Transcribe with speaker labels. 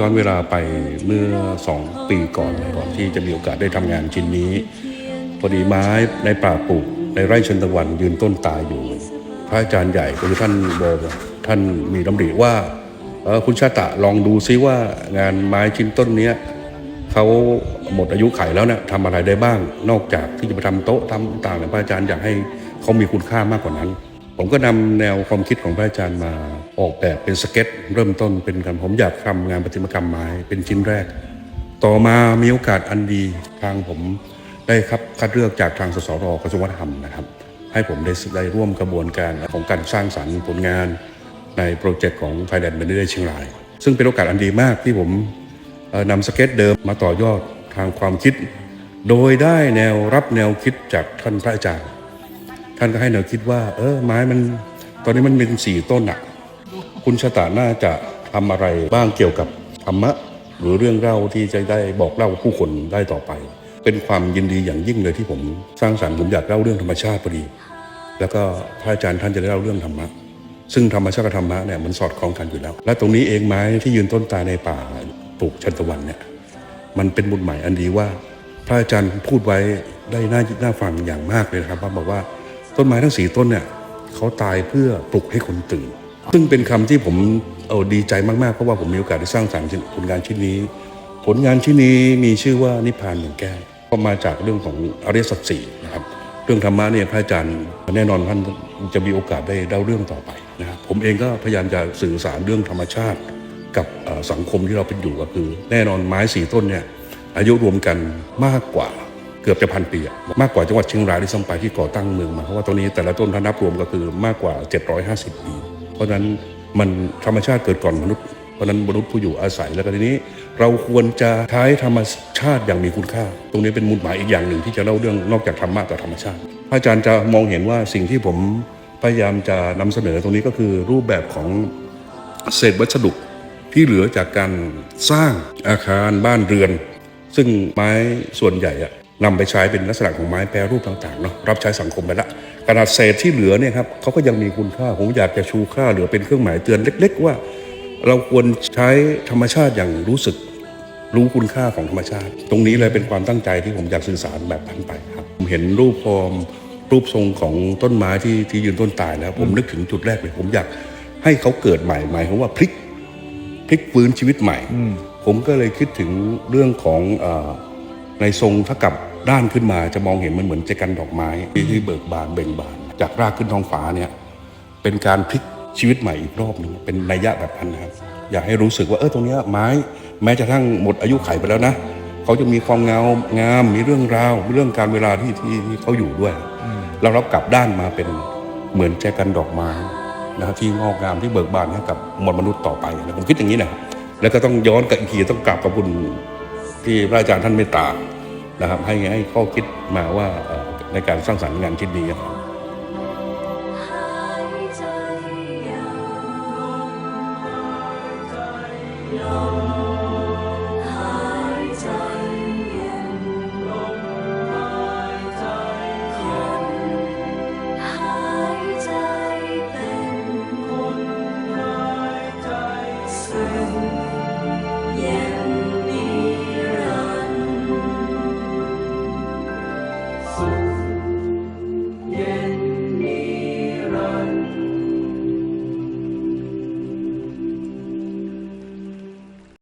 Speaker 1: ย้อนเวลาไปเมื่อสองปีก่อนก่อนที่จะมีโอกาสได้ทำงานชิ้นนี้ พอดีไม้ในป่าปลูกในไร่ชนตะวันยืนต้นตายอยู่ พระอาจารย์ใหญ่ก็คือท่านบอกท่านมีดำริว่าเออคุณชาตะลองดูซิว่างานไม้ชิ้นต้นเนี้ยเขาหมดอายุไขแล้วเนี่ยทำอะไรได้บ้าง นอกจากที่จะไปทำโต๊ะทำต่างๆพระอาจารย์อยากให้เขามีคุณค่ามากกว่านั้น ผมก็นำแนวความคิดของพระอาจารย์มาออกแบบเป็นสเก็ต เริ่มต้นเป็นการผมอยากทำงานประติมากรรมไม้เป็นชิ้นแรก ต่อมามีโอกาสอันดีทางผมได้ครับคัดเลือกจากทางสสรกระทรวงวัฒนธรรมนะครับ ให้ผมได้ได้ร่วมกระบวนการของการสร้างสรรค์ผลงานในโปรเจกต์ของ Thailand b a n d เชียงราย ซึ่งเป็นโอกาสอันดีมากที่ผมนำสเก็ตเดิมมาต่อยอดทางความคิด โดยได้แนวรับแนวคิดจากท่านพระอาจารย์ ท่านก็ให้แนวคิดว่า เออไม้มันตอนนี้มันเป็นสี่ต้นอะคุณชะตาน่าจะทำอะไรบ้างเกี่ยวกับธรรมะ หรือเรื่องเล่าที่จะได้บอกเล่าผู้คนได้ต่อไป เป็นความยินดีอย่างยิ่งเลยที่ผมสร้างสรรค์ผมอยากเล่าเรื่องธรรมชาติพอดี แล้วก็พระอาจารย์ท่านจะได้เล่าเรื่องธรรมะซึ่งธรรมชาติกับธรรมะเนี่ยมันสอดคล้องกันอยู่แล้ว และตรงนี้เองไม้ที่ยืนต้นตายในป่าปลูกชันตะวันเนี่ยมันเป็นบุญใหม่อันดีว่า พระอาจารย์พูดไว้ได้น่าน่าฟังอย่างมากเลยครับว่าบอกว่า ต้นไม้ทั้งสี่ต้นเนี่ยเขาตายเพื่อปลุกให้คนตื่น ซึ่งเป็นคำที่ผมเออดีใจมากๆ เพราะว่าผมมีโอกาสได้สร้างสรรค์ผลงานชิ้นนี้ ผลงานชิ้นนี้มีชื่อว่านิพพานหนึ่งแก้วก็มาจากเรื่องของอริยสัจสี่นะครับเรื่องธรรมะเนี่ยพระอาจารย์แน่นอนท่านจะมีโอกาสได้เล่าเรื่องต่อไปนะครับผมเองก็พยายามจะสื่อสารเรื่องธรรมชาติ กับสังคมที่เราเป็นอยู่ก็คือ แน่นอนไม้สี่ต้นเนี่ยอายุรวมกันมากกว่า เกือบจะพันปีมากกว่าจังหวัดเชียงรายที่ซ้ำไปที่ก่อตั้งเมืองมาเพราะว่าตัวนี้แต่ละต้นถ้านับรวมก็คือมากกว่า 750 ปี เพราะฉะนั้นมันธรรมชาติเกิดก่อนมนุษย์เพราะนั้นมนุษย์ผู้อยู่อาศัยแล้วก็ทีนี้ เราควรจะใช้ธรรมชาติอย่างมีคุณค่า ตรงนี้เป็นมูลหมายอีกอย่างหนึ่งที่จะเล่าเรื่องนอกจากธรรมะกับธรรมชาติพระอาจารย์จะมองเห็นว่าสิ่งที่ผมพยายามจะนำเสนอตรงนี้ก็คือรูปแบบของเศษวัสดุที่เหลือจากการสร้างอาคารบ้านเรือน ซึ่งไม้ส่วนใหญ่อะ นำไปใช้เป็นลักษณะของไม้แปรรูปต่างๆเนาะรับใช้สังคมไปละขนาดเศษที่เหลือเนี่ยครับเขาก็ยังมีคุณค่าผมอยากจะชูค่าเหลือเป็นเครื่องหมายเตือนเล็ก ๆ ว่า เราควรใช้ธรรมชาติอย่างรู้สึก รู้คุณค่าของธรรมชาติ ตรงนี้เลยเป็นความตั้งใจที่ผมอยากสื่อสารแบบนั้นไปครับผมเห็นรูปฟอร์มรูปทรงของต้นไม้ที่ที่ยืนต้นตายแล้วผมนึกถึงจุดแรกเลยผมอยากให้เขาเกิดใหม่หมายความว่าพลิกพลิกฟื้นชีวิตใหม่ ผมก็เลยคิดถึงเรื่องของเออในทรงถ้ากับ ด้านขึ้นมาจะมองเห็นมันเหมือนเจกันดอกไม้ที่เบิกบานเบ่งบาน จากรากขึ้นท้องฟ้าเนี่ยเป็นการพลิกชีวิตใหม่อีกรอบหนึ่งเป็นนัยยะแบบนั้นนะครับอยากให้รู้สึกว่าเออตรงเนี้ยไม้ แม้จะทั้งหมดอายุไขไปแล้วนะเขาจะมีความเงางามมีเรื่องราวมีเรื่องการเวลาที่ที่เขาอยู่ด้วยแล้วเรากลับด้านมาเป็นเหมือนแจกันดอกไม้นะครับที่งอกงามที่เบิกบานให้กับมวลมนุษย์ต่อไปนะผมคิดอย่างนี้นะแล้วก็ต้องย้อนกับอีกทีต้องกลับกับคุณที่พระอาจารย์ท่านเมตตา นะครับ ให้ให้ข้อคิดมาว่าในการสร้างสรรค์งานชิ้นนี้ครับ
Speaker 2: ใจ